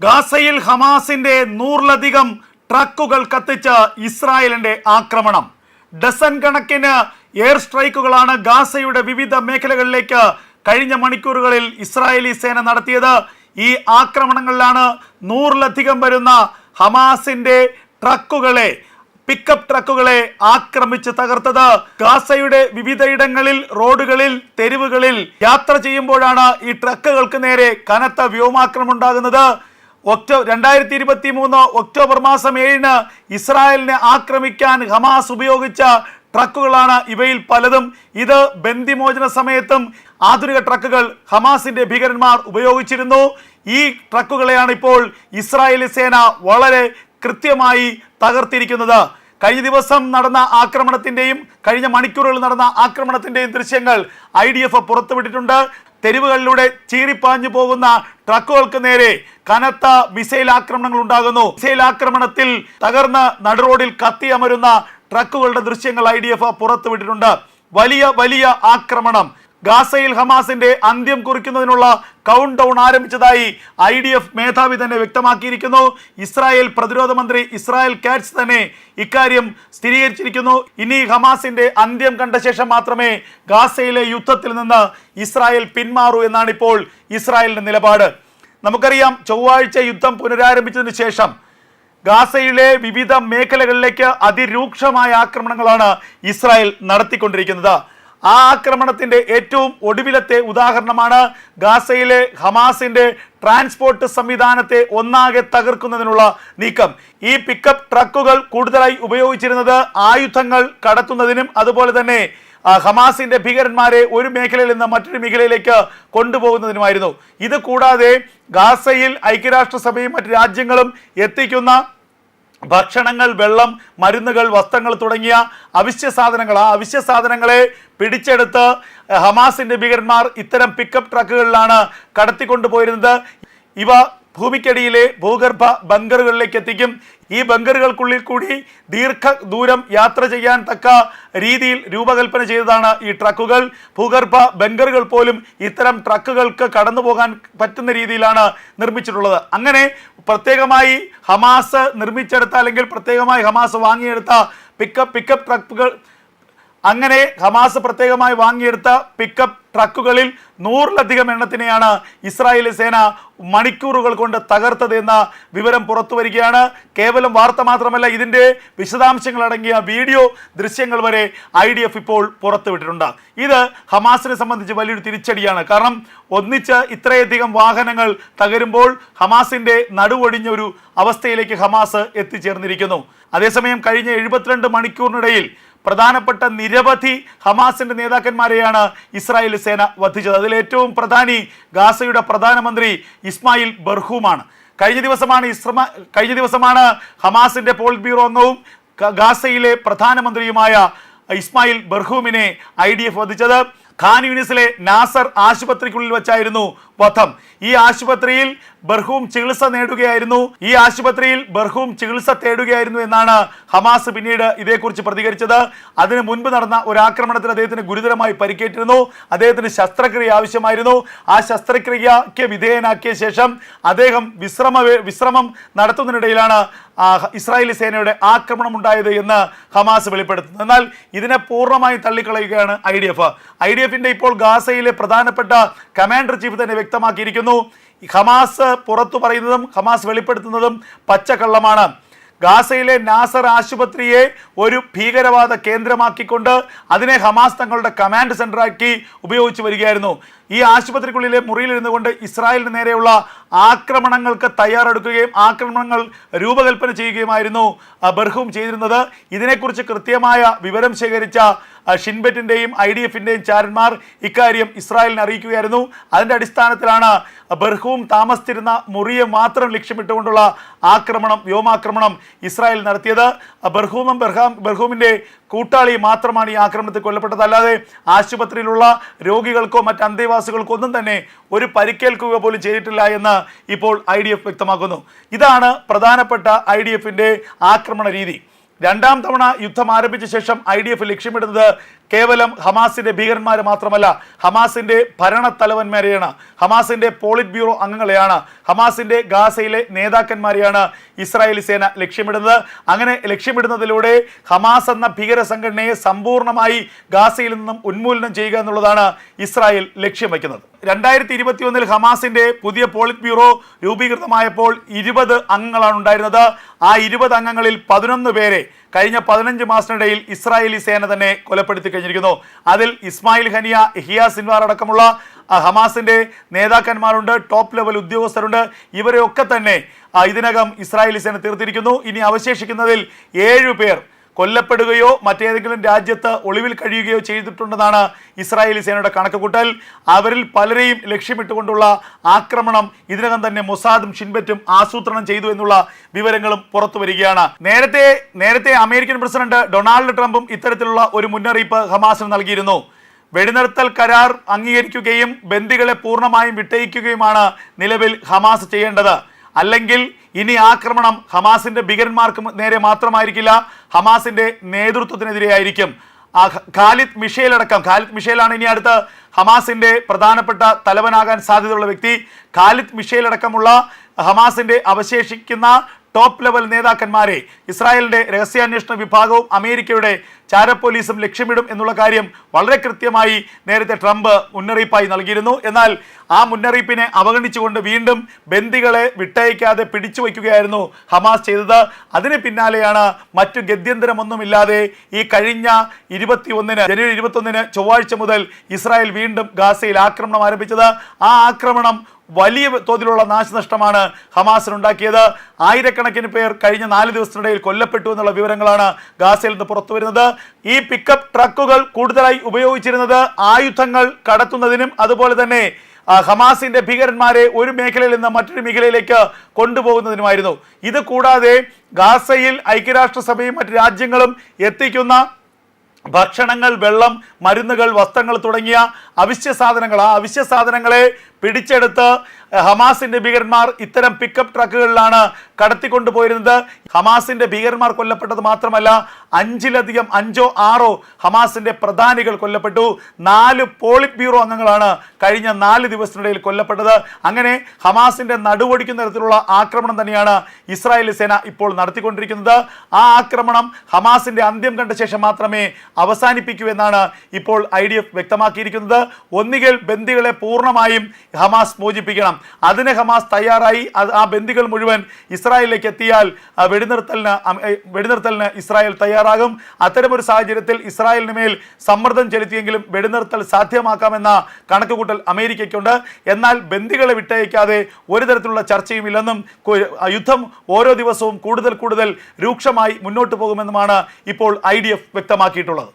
ഗാസയിൽ ഹമാസിന്റെ നൂറിലധികം ട്രക്കുകൾ കത്തിച്ച് ഇസ്രായേലിന്റെ ആക്രമണം. ഡസൻ കണക്കിന് എയർ സ്ട്രൈക്കുകളാണ് ഗാസയുടെ വിവിധ മേഖലകളിലേക്ക് കഴിഞ്ഞ മണിക്കൂറുകളിൽ ഇസ്രായേലി സേന നടത്തിയത്. ഈ ആക്രമണങ്ങളിലാണ് നൂറിലധികം വരുന്ന ഹമാസിന്റെ ട്രക്കുകളെ പിക്കപ്പ് ട്രക്കുകളെ ആക്രമിച്ച് തകർത്തത്. ഗാസയുടെ വിവിധയിടങ്ങളിൽ റോഡുകളിൽ തെരുവുകളിൽ യാത്ര ചെയ്യുമ്പോഴാണ് ഈ ട്രക്കുകൾക്ക് നേരെ കനത്ത വ്യോമാക്രമം ഉണ്ടാകുന്നത് ഒക്ടോ രണ്ടായിരത്തി ഇരുപത്തി മൂന്ന് ഒക്ടോബർ മാസം ഏഴിന് ഇസ്രായേലിനെ ആക്രമിക്കാൻ ഹമാസ് ഉപയോഗിച്ച ട്രക്കുകളാണ് ഇവയിൽ പലതും. ഇത് ബന്ദിമോചന സമയത്തും ആധുനിക ട്രക്കുകൾ ഹമാസിന്റെ ഭീകരന്മാർ ഉപയോഗിച്ചിരുന്നു. ഈ ട്രക്കുകളെയാണ് ഇപ്പോൾ ഇസ്രായേലി സേന വളരെ കൃത്യമായി തകർത്തിരിക്കുന്നത്. കഴിഞ്ഞ ദിവസം നടന്ന ആക്രമണത്തിന്റെയും കഴിഞ്ഞ മണിക്കൂറുകളിൽ നടന്ന ആക്രമണത്തിന്റെയും ദൃശ്യങ്ങൾ ഐ ഡി എഫ് പുറത്തുവിട്ടിട്ടുണ്ട്. തെരുവുകളിലൂടെ ചീറിപ്പാഞ്ഞു പോകുന്ന ട്രക്കുകൾക്ക് നേരെ കനത്ത മിസൈൽ ആക്രമണങ്ങൾ ഉണ്ടാകുന്നു. മിസൈൽ ആക്രമണത്തിൽ തകർന്ന നടുറോഡിൽ കത്തിയമരുന്ന ട്രക്കുകളുടെ ദൃശ്യങ്ങൾ ഐ ഡി എഫ് പുറത്തുവിട്ടിട്ടുണ്ട്. വലിയ വലിയ ആക്രമണം. ഗാസയിൽ ഹമാസിന്റെ അന്ത്യം കുറിക്കുന്നതിനുള്ള കൗണ്ട് ഡൗൺ ആരംഭിച്ചതായി ഐ ഡി എഫ് മേധാവി തന്നെ വ്യക്തമാക്കിയിരിക്കുന്നു. ഇസ്രായേൽ പ്രതിരോധ മന്ത്രി ഇസ്രായേൽ കാറ്റ്സ് തന്നെ ഇക്കാര്യം സ്ഥിരീകരിച്ചിരിക്കുന്നു. ഇനി ഹമാസിന്റെ അന്ത്യം കണ്ട ശേഷം മാത്രമേ ഗാസയിലെ യുദ്ധത്തിൽ നിന്ന് ഇസ്രായേൽ പിന്മാറൂ എന്നാണ് ഇപ്പോൾ ഇസ്രായേലിന്റെ നിലപാട്. നമുക്കറിയാം ചൊവ്വാഴ്ച യുദ്ധം പുനരാരംഭിച്ചതിന് ശേഷം ഗാസയിലെ വിവിധ മേഖലകളിലേക്ക് അതിരൂക്ഷമായ ആക്രമണങ്ങളാണ് ഇസ്രായേൽ നടത്തിക്കൊണ്ടിരിക്കുന്നത്. ആ ആക്രമണത്തിന്റെ ഏറ്റവും ഒടുവിലത്തെ ഉദാഹരണമാണ് ഗാസയിലെ ഹമാസിന്റെ ട്രാൻസ്പോർട്ട് സംവിധാനത്തെ ഒന്നാകെ തകർക്കുന്നതിനുള്ള നീക്കം. ഈ പിക്കപ്പ് ട്രക്കുകൾ കൂടുതലായി ഉപയോഗിച്ചിരുന്നത് ആയുധങ്ങൾ കടത്തുന്നതിനും അതുപോലെ തന്നെ ഹമാസിന്റെ ഭീകരന്മാരെ ഒരു മേഖലയിൽ നിന്ന് മറ്റൊരു മേഖലയിലേക്ക് കൊണ്ടുപോകുന്നതിനുമായിരുന്നു. ഇത് കൂടാതെ ഗാസയിൽ ഐക്യരാഷ്ട്രസഭയും മറ്റ് രാജ്യങ്ങളും എത്തിക്കുന്ന ഭക്ഷണങ്ങൾ വെള്ളം മരുന്നുകൾ വസ്ത്രങ്ങൾ തുടങ്ങിയ അവശ്യ സാധനങ്ങൾ. ആ അവശ്യ സാധനങ്ങളെ പിടിച്ചെടുത്ത് ഹമാസിന്റെ ഭീകരന്മാർ ഇത്തരം പിക്കപ്പ് ട്രക്കുകളിലാണ് കടത്തിക്കൊണ്ടുപോയിരുന്നത്. ഇവ ഭൂമിക്കടിയിലെ ഭൂഗർഭ ബങ്കറുകളിലേക്ക് എത്തിക്കും. ഈ ബങ്കറുകൾക്കുള്ളിൽ കൂടി ദീർഘ ദൂരം യാത്ര ചെയ്യാൻ തക്ക രീതിയിൽ രൂപകൽപ്പന ചെയ്തതാണ് ഈ ട്രക്കുകൾ. ഭൂഗർഭ ബങ്കറുകൾ പോലും ഇത്തരം ട്രക്കുകൾക്ക് കടന്നു പോകാൻ പറ്റുന്ന രീതിയിലാണ് നിർമ്മിച്ചിട്ടുള്ളത്. അങ്ങനെ പ്രത്യേകമായി ഹമാസ് നിർമ്മിച്ചെടുത്ത അല്ലെങ്കിൽ പ്രത്യേകമായി ഹമാസ് വാങ്ങിയെടുത്ത പിക്കപ്പ് പിക്കപ്പ് ട്രക്കുകൾ അങ്ങനെ ഹമാസ് പ്രത്യേകമായി വാങ്ങിയെടുത്ത പിക്കപ്പ് ട്രക്കുകളിൽ നൂറിലധികം എണ്ണത്തിനെയാണ് ഇസ്രായേലി സേന മണിക്കൂറുകൾ കൊണ്ട് തകർത്തത് എന്ന വിവരം പുറത്തു വരികയാണ്. കേവലം വാർത്ത മാത്രമല്ല ഇതിന്റെ വിശദാംശങ്ങൾ അടങ്ങിയ വീഡിയോ ദൃശ്യങ്ങൾ വരെ ഐ ഡി എഫ് ഇപ്പോൾ പുറത്തുവിട്ടിട്ടുണ്ട് ഇത് ഹമാസിനെ സംബന്ധിച്ച് വലിയൊരു തിരിച്ചടിയാണ്. കാരണം ഒന്നിച്ച് ഇത്രയധികം വാഹനങ്ങൾ തകരുമ്പോൾ ഹമാസിന്റെ നടുവൊടിഞ്ഞ ഒരു അവസ്ഥയിലേക്ക് ഹമാസ് എത്തിച്ചേർന്നിരിക്കുന്നു. അതേസമയം കഴിഞ്ഞ എഴുപത്തിരണ്ട് മണിക്കൂറിനിടയിൽ പ്രധാനപ്പെട്ട നിരവധി ഹമാസിന്റെ നേതാക്കന്മാരെയാണ് ഇസ്രായേൽ സേന വധിച്ചത്. അതിൽ ഏറ്റവും പ്രധാനി ഗാസയുടെ പ്രധാനമന്ത്രി ഇസ്മായിൽ ബർഹുമാണ്. കഴിഞ്ഞ ദിവസമാണ് ഇസ്രമ കഴിഞ്ഞ ദിവസമാണ് ഹമാസിന്റെ പോളിറ്റ് ബ്യൂറോ അംഗവും ഗാസയിലെ പ്രധാനമന്ത്രിയുമായ ഇസ്മായിൽ ബർഹൂമിനെ ഐ ഡി എഫ് വധിച്ചത്. ഖാൻ യൂണിസിലെ നാസർ ആശുപത്രിക്കുള്ളിൽ വെച്ചായിരുന്നു വധം. ഈ ആശുപത്രിയിൽ ബർഹൂം ചികിത്സ നേടുകയായിരുന്നു. ഈ ആശുപത്രിയിൽ ബർഹൂം ചികിത്സ തേടുകയായിരുന്നു എന്നാണ് ഹമാസ് പിന്നീട് ഇതേക്കുറിച്ച് പ്രതികരിച്ചത്. അതിനു മുൻപ് നടന്ന ഒരു ആക്രമണത്തിൽ അദ്ദേഹത്തിന് ഗുരുതരമായി പരിക്കേറ്റിരുന്നു. അദ്ദേഹത്തിന് ശസ്ത്രക്രിയ ആവശ്യമായിരുന്നു. ആ ശസ്ത്രക്രിയയ്ക്ക് വിധേയനാക്കിയ ശേഷം അദ്ദേഹം വിശ്രമ വിശ്രമം നടത്തുന്നതിനിടയിലാണ് ഇസ്രായേലി സേനയുടെ ആക്രമണം ഉണ്ടായത് എന്ന് ഹമാസ് വെളിപ്പെടുത്തുന്നു. എന്നാൽ ഇതിനെ പൂർണമായും തള്ളിക്കളയുകയാണ് I D F. I D എഫിന്റെ ഇപ്പോൾ ഗാസയിലെ പ്രധാനപ്പെട്ട കമാൻഡർ ചീഫ് തന്നെ വ്യക്തമാക്കിയിരിക്കുന്നു. ഹമാസ് പുറത്തു പറയുന്നതും ഹമാസ് വെളിപ്പെടുത്തുന്നതും പച്ചക്കള്ളമാണ്. ഗാസയിലെ നാസർ ആശുപത്രിയെ ഒരു ഭീകരവാദ കേന്ദ്രമാക്കിക്കൊണ്ട് അതിനെ ഹമാസ് തങ്ങളുടെ കമാൻഡ് സെന്ററാക്കി ഉപയോഗിച്ചു വരികയായിരുന്നു. ഈ ആശുപത്രിക്കുള്ളിലെ മുറിയിലിരുന്നു കൊണ്ട് ഇസ്രായേലിന് നേരെയുള്ള ആക്രമണങ്ങൾക്ക് തയ്യാറെടുക്കുകയും ആക്രമണങ്ങൾ രൂപകൽപ്പന ചെയ്യുകയുമായിരുന്നു ബർഹും ചെയ്തിരുന്നത്. ഇതിനെക്കുറിച്ച് കൃത്യമായ വിവരം ശേഖരിച്ച ഷിൻബെറ്റിന്റെയും ഐ ഡി എഫിന്റെയും ചാരന്മാർ ഇക്കാര്യം ഇസ്രായേലിനെ അറിയിക്കുകയായിരുന്നു. അതിന്റെ അടിസ്ഥാനത്തിലാണ് ബർഹൂം താമസിച്ചിരുന്ന മുറിയെ മാത്രം ലക്ഷ്യമിട്ടുകൊണ്ടുള്ള ആക്രമണം വ്യോമാക്രമണം ഇസ്രായേൽ നടത്തിയത്. ബർഹൂമും ബർഹാം ബർഹൂമിന്റെ കൂട്ടാളി മാത്രമാണ് ഈ ആക്രമണത്തിൽ കൊല്ലപ്പെട്ടത്. അല്ലാതെ ആശുപത്രിയിലുള്ള രോഗികൾക്കോ മറ്റ് അന്തേവാസികൾക്കോ ഒന്നും തന്നെ ഒരു പരിക്കേൽക്കുക പോലും ചെയ്തിട്ടില്ല എന്ന് ഇപ്പോൾ ഐ വ്യക്തമാക്കുന്നു. ഇതാണ് പ്രധാനപ്പെട്ട ഐ ആക്രമണ രീതി. രണ്ടാം തവണ യുദ്ധം ആരംഭിച്ച ശേഷം ഐ ഡി എഫ് ലക്ഷ്യമിടുന്നത് കേവലം ഹമാസിന്റെ ഭീകരന്മാരെ മാത്രമല്ല ഹമാസിന്റെ ഭരണത്തലവന്മാരെയാണ് ഹമാസിന്റെ പോളിറ്റ് ബ്യൂറോ അംഗങ്ങളെയാണ് ഹമാസിന്റെ ഗാസയിലെ നേതാക്കന്മാരെയാണ് ഇസ്രായേലി സേന ലക്ഷ്യമിടുന്നത്. അങ്ങനെ ലക്ഷ്യമിടുന്നതിലൂടെ ഹമാസ് എന്ന ഭീകര സംഘടനയെ സമ്പൂർണമായി ഗാസയിൽ നിന്നും ഉന്മൂലനം ചെയ്യുക എന്നുള്ളതാണ് ഇസ്രായേൽ ലക്ഷ്യം വയ്ക്കുന്നത്. രണ്ടായിരത്തി ഇരുപത്തി ഒന്നിൽ ഹമാസിന്റെ പുതിയ പോളിറ്റ് ബ്യൂറോ രൂപീകൃതമായപ്പോൾ ഇരുപത് അംഗങ്ങളാണ് ഉണ്ടായിരുന്നത് ആ ഇരുപത് അംഗങ്ങളിൽ പതിനൊന്ന് പേരെ കഴിഞ്ഞ പതിനഞ്ച് മാസത്തിനിടയിൽ ഇസ്രായേലി സേന തന്നെ കൊലപ്പെടുത്തി കഴിഞ്ഞിരിക്കുന്നു. അതിൽ ഇസ്മായിൽ ഹനിയ ഹിയ സിൻവാർ അടക്കമുള്ള ഹമാസിന്റെ നേതാക്കന്മാരുണ്ട് ടോപ്പ് ലെവൽ ഉദ്യോഗസ്ഥരുണ്ട്. ഇവരെയൊക്കെ തന്നെ ഇതിനകം ഇസ്രായേലി സേന തീർത്തിരിക്കുന്നു. ഇനി അവശേഷിക്കുന്നതിൽ ഏഴു പേർ കൊല്ലപ്പെടുകയോ മറ്റേതെങ്കിലും രാജ്യത്ത് ഒളിവിൽ കഴിയുകയോ ചെയ്തിട്ടുണ്ടെന്നാണ് ഇസ്രായേലി സേനയുടെ കണക്കുകൂട്ടൽ. അവരിൽ പലരെയും ലക്ഷ്യമിട്ടുകൊണ്ടുള്ള ആക്രമണം ഇതിനകം തന്നെ മൊസാദും ഷിൻബറ്റും ആസൂത്രണം ചെയ്തു എന്നുള്ള വിവരങ്ങളും പുറത്തു വരികയാണ്. നേരത്തെ നേരത്തെ അമേരിക്കൻ പ്രസിഡന്റ് ഡൊണാൾഡ് ട്രംപും ഇത്തരത്തിലുള്ള ഒരു മുന്നറിയിപ്പ് ഹമാസിന് നൽകിയിരുന്നു. വെടിനിർത്തൽ കരാർ അംഗീകരിക്കുകയും ബന്ദികളെ പൂർണമായും വിട്ടയിക്കുകയുമാണ് നിലവിൽ ഹമാസ് ചെയ്യേണ്ടത്. അല്ലെങ്കിൽ ഇനി ആക്രമണം ഹമാസിന്റെ ഭീകരന്മാർക്ക് നേരെ മാത്രമായിരിക്കില്ല ഹമാസിന്റെ നേതൃത്വത്തിനെതിരെയായിരിക്കും. ആ ഖാലിദ് മിഷേൽ അടക്കം. ഖാലിദ് മിഷേലാണ് ഇനി അടുത്ത് ഹമാസിന്റെ പ്രധാനപ്പെട്ട തലവനാകാൻ സാധ്യതയുള്ള വ്യക്തി. ഖാലിദ് മിഷേൽ അടക്കമുള്ള ഹമാസിന്റെ അവശേഷിക്കുന്ന ടോപ്പ് ലെവൽ നേതാക്കന്മാരെ ഇസ്രായേലിന്റെ രഹസ്യാന്വേഷണ വിഭാഗവും അമേരിക്കയുടെ ചാരപ്പോലീസും ലക്ഷ്യമിടും എന്നുള്ള കാര്യം വളരെ കൃത്യമായി നേരത്തെ ട്രംപ് മുന്നറിയിപ്പായി നൽകിയിരുന്നു. എന്നാൽ ആ മുന്നറിയിപ്പിനെ അവഗണിച്ചുകൊണ്ട് വീണ്ടും ബന്ദികളെ വിട്ടയക്കാതെ പിടിച്ചു വയ്ക്കുകയായിരുന്നു ഹമാസ് ചെയ്തത്. അതിന് പിന്നാലെയാണ് മറ്റു ഗത്യന്തരമൊന്നുമില്ലാതെ ഈ കഴിഞ്ഞ ഇരുപത്തി ഒന്നിന് ജനുവരി ഇരുപത്തൊന്നിന് ചൊവ്വാഴ്ച മുതൽ ഇസ്രായേൽ വീണ്ടും ഗാസയിൽ ആക്രമണം ആരംഭിച്ചത്. ആ ആക്രമണം വലിയ തോതിലുള്ള നാശനഷ്ടമാണ് ഹമാസിനുണ്ടാക്കിയത്. ആയിരക്കണക്കിന് പേർ കഴിഞ്ഞ നാല് ദിവസത്തിനിടയിൽ കൊല്ലപ്പെട്ടു എന്നുള്ള വിവരങ്ങളാണ് ഗാസയിൽ നിന്ന് പുറത്തു വരുന്നത്. ഈ പിക്കപ്പ് ട്രക്കുകൾ കൂടുതലായി ഉപയോഗിച്ചിരുന്നത് ആയുധങ്ങൾ കടത്തുന്നതിനും അതുപോലെ തന്നെ ഹമാസിന്റെ ഭീകരന്മാരെ ഒരു മേഖലയിൽ നിന്ന് മറ്റൊരു മേഖലയിലേക്ക് കൊണ്ടുപോകുന്നതിനുമായിരുന്നു. ഇത് കൂടാതെ ഗാസയിൽ ഐക്യരാഷ്ട്രസഭയും മറ്റ് രാജ്യങ്ങളും എത്തിക്കുന്ന ഭക്ഷണങ്ങൾ വെള്ളം മരുന്നുകൾ വസ്ത്രങ്ങൾ തുടങ്ങിയ അവശ്യ സാധനങ്ങൾ ആ അവശ്യ സാധനങ്ങളെ പിടിച്ചെടുത്ത് ഹമാസിന്റെ ഭീകരന്മാർ ഇത്തരം പിക്കപ്പ് ട്രക്കുകളിലാണ് കടത്തിക്കൊണ്ടുപോയിരുന്നത്. ഹമാസിന്റെ ഭീകരന്മാർ കൊല്ലപ്പെട്ടത് മാത്രമല്ല അഞ്ചിലധികം അഞ്ചോ ആറോ ഹമാസിന്റെ പ്രധാനികൾ കൊല്ലപ്പെട്ടു. നാല് പോളിറ്റ് ബ്യൂറോ അംഗങ്ങളാണ് കഴിഞ്ഞ നാല് ദിവസത്തിനിടയിൽ കൊല്ലപ്പെട്ടത്. അങ്ങനെ ഹമാസിന്റെ നടുവൊടിക്കുന്ന തരത്തിലുള്ള ആക്രമണം തന്നെയാണ് ഇസ്രായേലി സേന ഇപ്പോൾ നടത്തിക്കൊണ്ടിരിക്കുന്നത്. ആ ആക്രമണം ഹമാസിന്റെ അന്ത്യം കണ്ട ശേഷം മാത്രമേ അവസാനിപ്പിക്കൂ എന്നാണ് ഇപ്പോൾ ഐ ഡി എഫ് വ്യക്തമാക്കിയിരിക്കുന്നത്. ഒന്നുകിൽ ബന്ദികളെ പൂർണമായും ഹമാസ് മോചിപ്പിക്കണം. അതിന് ഹമാസ് തയ്യാറായി. ആ ബന്ദികൾ മുഴുവൻ ഇസ്രായേലിലേക്ക് എത്തിയാൽ വെടിനിർത്തലിന് വെടിനിർത്തലിന് ഇസ്രായേൽ തയ്യാറാകും. അത്തരമൊരു സാഹചര്യത്തിൽ ഇസ്രായേലിന് മേൽ സമ്മർദ്ദം ചെലുത്തിയെങ്കിലും വെടിനിർത്തൽ സാധ്യമാക്കാമെന്ന കണക്കുകൂട്ടൽ അമേരിക്കയ്ക്കുണ്ട്. എന്നാൽ ബന്ദികളെ വിട്ടയക്കാതെ ഒരു തരത്തിലുള്ള ചർച്ചയുമില്ലെന്നും ഇല്ലെന്നും യുദ്ധം ഓരോ ദിവസവും കൂടുതൽ കൂടുതൽ രൂക്ഷമായി മുന്നോട്ട് പോകുമെന്നുമാണ് ഇപ്പോൾ ഐ വ്യക്തമാക്കിയിട്ടുള്ളത്.